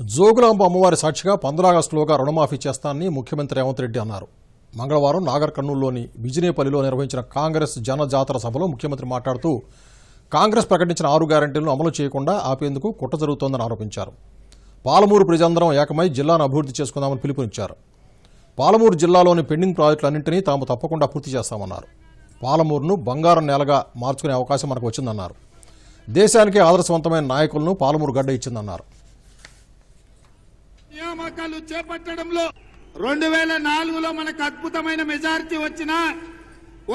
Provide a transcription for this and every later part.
జోగులాంబ అమ్మవారి సాక్షిగా పంద్రాగస్టులోగా రుణమాఫీ చేస్తానని ముఖ్యమంత్రి రేవంత్ రెడ్డి అన్నారు. మంగళవారం నాగర్ కర్నూలులోని బిజినేపల్లిలో నిర్వహించిన కాంగ్రెస్ జనజాతర సభలో ముఖ్యమంత్రి మాట్లాడుతూ కాంగ్రెస్ ప్రకటించిన ఆరు గ్యారంటీలను అమలు చేయకుండా ఆపేందుకు కుట్ర జరుగుతోందని ఆరోపించారు. పాలమూరు ప్రజలందరం ఏకమై జిల్లాను అభివృద్ధి చేసుకుందామని పిలుపునిచ్చారు. పాలమూరు జిల్లాలోని పెండింగ్ ప్రాజెక్టులన్నింటినీ తాము తప్పకుండా పూర్తి చేస్తామన్నారు. పాలమూరును బంగారం నేలగా మార్చుకునే అవకాశం మనకు వచ్చిందన్నారు. దేశానికే ఆదర్శవంతమైన నాయకులను పాలమూరు గడ్డ ఇచ్చిందన్నారు. నియామకాలు చేపట్టడంలో రెండు వేల నాలుగులో మనకు అద్భుతమైన మెజారిటీ వచ్చిన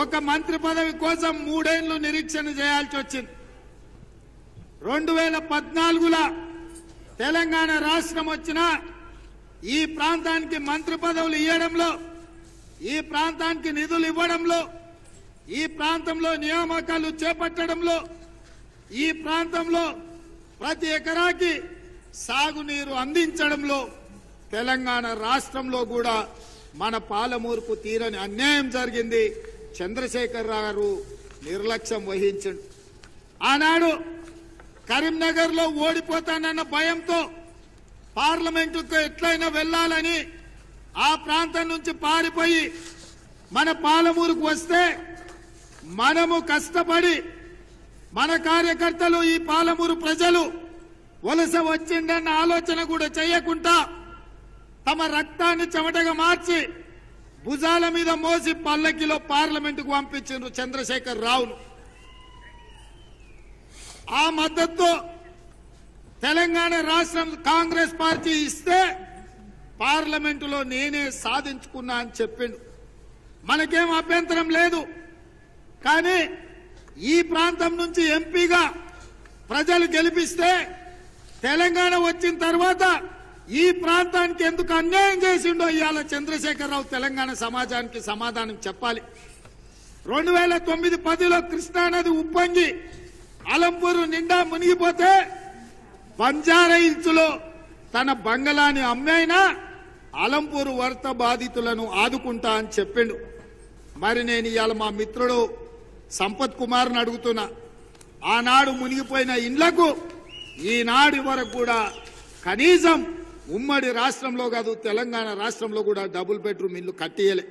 ఒక మంత్రి పదవి కోసం మూడేళ్ళు నిరీక్షణ చేయాల్సి వచ్చింది. రెండు వేల పద్నాలుగులో తెలంగాణ రాష్ట్రం వచ్చిన ఈ ప్రాంతానికి మంత్రి పదవులు ఇవ్వడంలో ఈ ప్రాంతానికి నిధులు ఇవ్వడంలో ఈ ప్రాంతంలో నియామకాలు చేపట్టడంలో ఈ ప్రాంతంలో ప్రతి ఎకరాకి సాగునీరు అందించడంలో తెలంగాణ రాష్ట్రంలో కూడా మన పాలమూరుకు తీరని అన్యాయం జరిగింది. చంద్రశేఖర్ గారు నిర్లక్ష్యం వహించండు ఆనాడు కరీంనగర్లో ఓడిపోతానన్న భయంతో పార్లమెంటుకు ఎట్లయినా వెళ్ళాలని ఆ ప్రాంతం నుంచి పారిపోయి మన పాలమూరుకు వస్తే మనము కష్టపడి మన కార్యకర్తలు ఈ పాలమూరు ప్రజలు వలస వచ్చిండన్న ఆలోచన కూడా చేయకుండా తమ రక్తాన్ని చెమటగా మార్చి భుజాల మీద మోసి పల్లకిలో పార్లమెంటుకు పంపించారు చంద్రశేఖర్ రావును. ఆ మద్దతు తెలంగాణ రాష్ట్రం కాంగ్రెస్ పార్టీ ఇస్తే పార్లమెంటులో నేనే సాధించుకున్నా అని చెప్పిండు. మనకేం అభ్యంతరం లేదు. కానీ ఈ ప్రాంతం నుంచి ఎంపీగా ప్రజలు గెలిపిస్తే తెలంగాణ వచ్చిన తర్వాత ఈ ప్రాంతానికి ఎందుకు అన్యాయం చేసిండో ఇవాళ చంద్రశేఖరరావు తెలంగాణ సమాజానికి సమాధానం చెప్పాలి. రెండు వేల తొమ్మిది పదిలో కృష్ణానది ఉప్పొంగి అలంపూరు నిండా మునిగిపోతే బంజారా హిల్స్లో తన బంగళాన్ని అమ్మైనా అలంపూరు వరద బాధితులను ఆదుకుంటా అని చెప్పిండు. మరి నేను ఇవాళ మా మిత్రుడు సంపత్ కుమార్ని అడుగుతున్నా. ఆనాడు మునిగిపోయిన ఇండ్లకు ఈనాడు వరకు కూడా కనీసం ఉమ్మడి రాష్ట్రంలో కాదు తెలంగాణ రాష్ట్రంలో కూడా డబుల్ బెడ్రూమ్ ఇల్లు కట్టియలే